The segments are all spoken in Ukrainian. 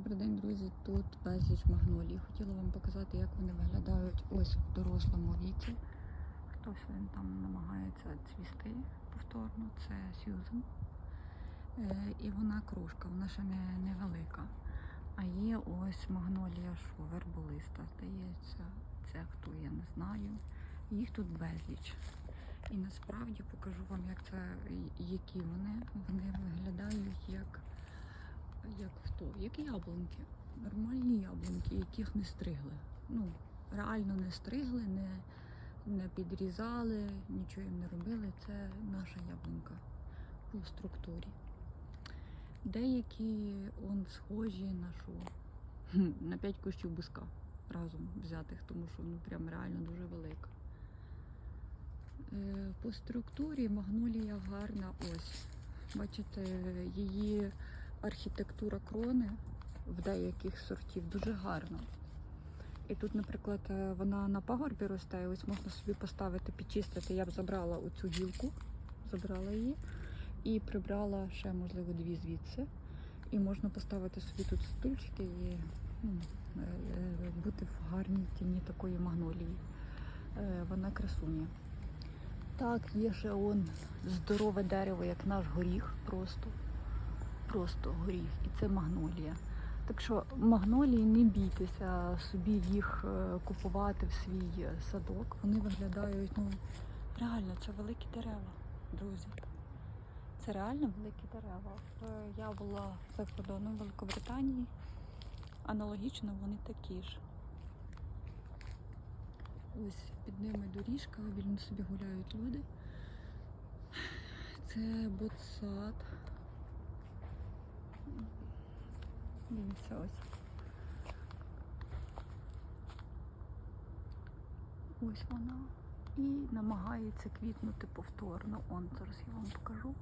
Добрий день, друзі. Тут безліч магнолій. Хотіла вам показати, як вони виглядають ось в дорослому віці. Хтось він там намагається цвісти повторно. Це Сьюзен. Е, і вона кружка, вона ще не, невелика. А є ось магнолія, що верболиста, здається. Це хто, я не знаю. Їх тут безліч. І насправді покажу вам, як це, які вони. Вони виглядають як як хто? Як яблунки. Нормальні яблунки, яких не стригли. Ну, реально не стригли, не, не підрізали, нічого їм не робили. Це наша яблунька по структурі. Деякі он схожі на що? На 5 кущів буска разом взятих, тому що ну прям реально дуже велика. Е, По структурі магнолія гарна ось. Бачите, її архітектура крони в деяких сортів дуже гарна. І тут, наприклад, е, вона на пагорбі росте, ось можна собі поставити, підчистити. Я б забрала оцю гілку, забрала її і прибрала ще, можливо, дві звідси. І можна поставити собі тут стульчики і ну, е, е, бути в гарній тіні такої магнолії. Вона красуня. Так, є ще он здорове дерево, як наш горіх, просто просто горіх, і це магнолія. Так що магнолії не бійтеся собі їх е, купувати в свій е, садок. Вони виглядають, ну реально, це великі дерева, друзі. Це реально великі дерева. Е, Я була за кордоном Великобританії. Аналогічно вони такі ж. Ось під ними доріжка, вільно собі гуляють люди. Це ботсад. Дивіться ось. Ось вона. І намагається квітнути повторно. Он зараз я вам покажу.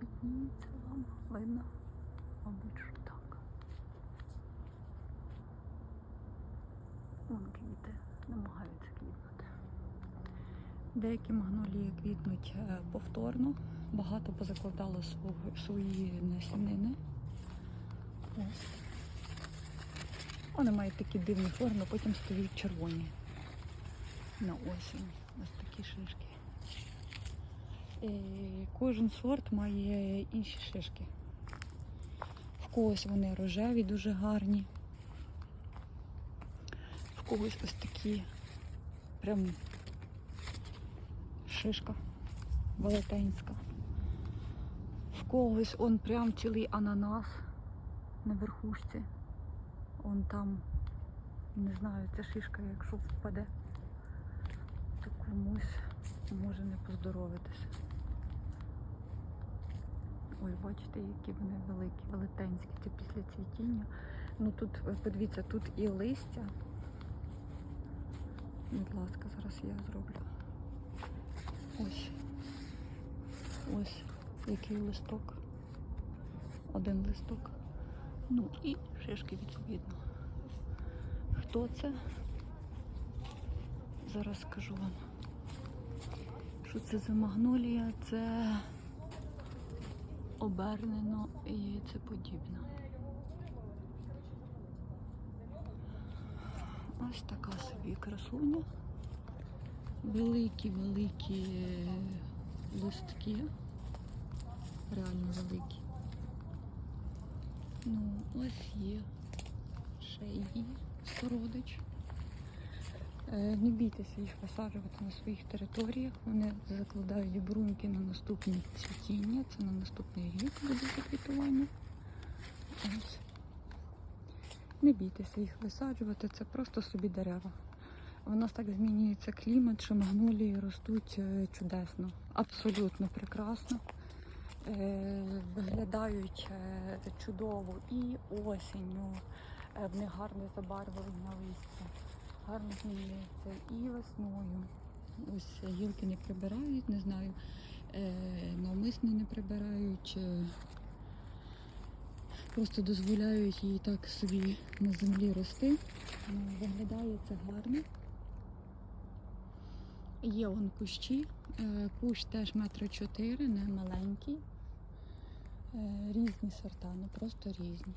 Підніється вам, видно? Мабуть, що так. Вон квіти, намагаються квітнути. Деякі магнолії квітнуть е, повторно. Багато позакладало свої насінини. Вони мають такі дивні форми, потім стають червоні на осінь. Ось такі шишки. І кожен сорт має інші шишки. В когось вони рожеві, дуже гарні. В когось ось такі прям шишка велетенська. В когось он прям цілий ананас на верхушці. Он там, не знаю, ця шишка, якщо впаде, то комусь може не поздоровитися. Ой, бачите, які вони великі, велетенські. Це після цвітіння. Ну тут, подивіться, тут і листя. Будь ласка, зараз я зроблю. Ось. Ось який листок. Один листок. Ну і шишки відповідно. Хто це? Зараз скажу вам. Що це за магнолія? Це обернено і це подібно. Ось така собі красуня. Великі-великі листки. Реально великі. Ну, ось є ще її сородич. Е, Не бійтеся їх висаджувати на своїх територіях. Вони закладають бруньки на наступне цвітіння. Це на наступний рік буде заквітування. Не бійтеся їх висаджувати, це просто собі дерева. У нас так змінюється клімат, що магнолії ростуть е, чудесно, абсолютно прекрасно. Е, Виглядають е, чудово і осінню. Е, В них гарне забарвлення листя, гарно змінюється і весною. Ось гілки не прибирають, не знаю, навмисно не прибирають. Просто дозволяють їй так собі на землі рости. Виглядає це гарно. Є вон кущі. Кущ теж метра чотири, не маленький. Е, Різні сорта, ну просто різні.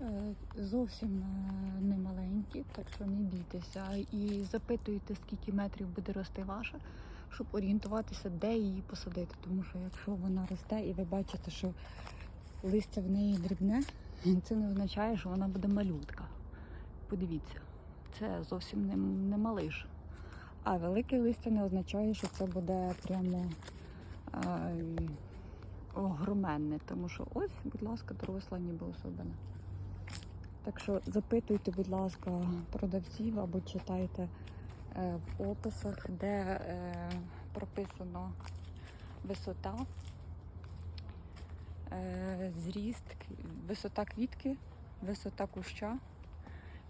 Е, Зовсім е, не маленькі, так що не бійтеся. І запитуйте, скільки метрів буде рости ваша, щоб орієнтуватися, де її посадити. Тому що якщо вона росте і ви бачите, що листя в неї дрібне, це не означає, що вона буде малютка. Подивіться, це зовсім не, не малиш. А велике листя не означає, що це буде прямо а, огроменне. Тому що ось, будь ласка, доросла ніби особина. Так що запитуйте, будь ласка, продавців або читайте е, в описах, де е, прописано висота, е, зріст, висота квітки, висота куща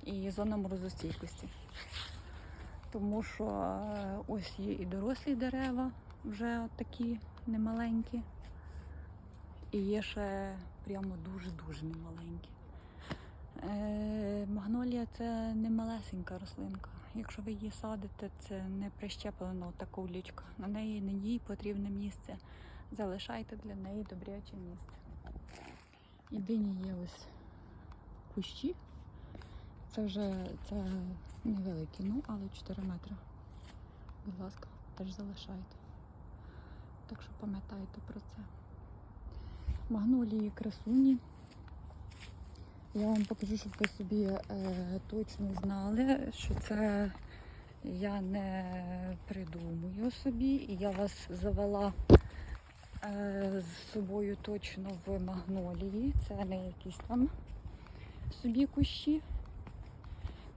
і зона морозостійкості. Тому що ось є і дорослі дерева, вже такі немаленькі, і є ще прямо дуже-дуже немаленькі. Е, магнолія це не малесенька рослинка. Якщо ви її садите, це не прищеплена така улічка. На неї не їй потрібне місце. Залишайте для неї добряче місце. Єдині є ось кущі. Це вже це невеликі, ну, але 4 метри. Будь ласка, теж залишайте. Так що пам'ятайте про це. Магнолії красуні. Я вам покажу, щоб ви собі е, точно знали, що це я не придумую собі, і я вас завела е, з собою точно в магнолії. Це не якісь там собі кущі.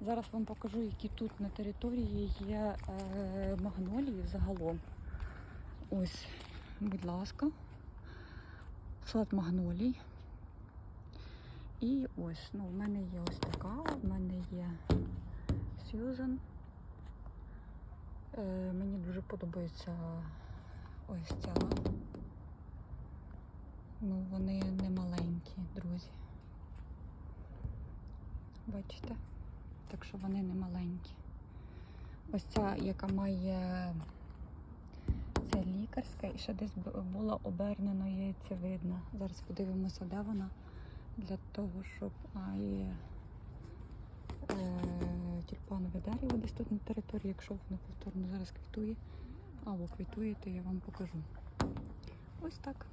Зараз вам покажу, які тут на території є е, магнолії взагалом. Ось, будь ласка, сад магнолій. І ось, ну, в мене є ось така, в мене є Сьюзен. Е, мені дуже подобається ось ця. Ну, вони не маленькі, друзі. Бачите? Так що вони не маленькі. Ось ця, яка має це лікарська і ще десь бу- була обернено яйцевидна. Зараз подивимося, де вона для того, щоб а, і, е, тюльпанове дерево десь тут на території, якщо воно повторно зараз квітує, або квітує, то я вам покажу. Ось так.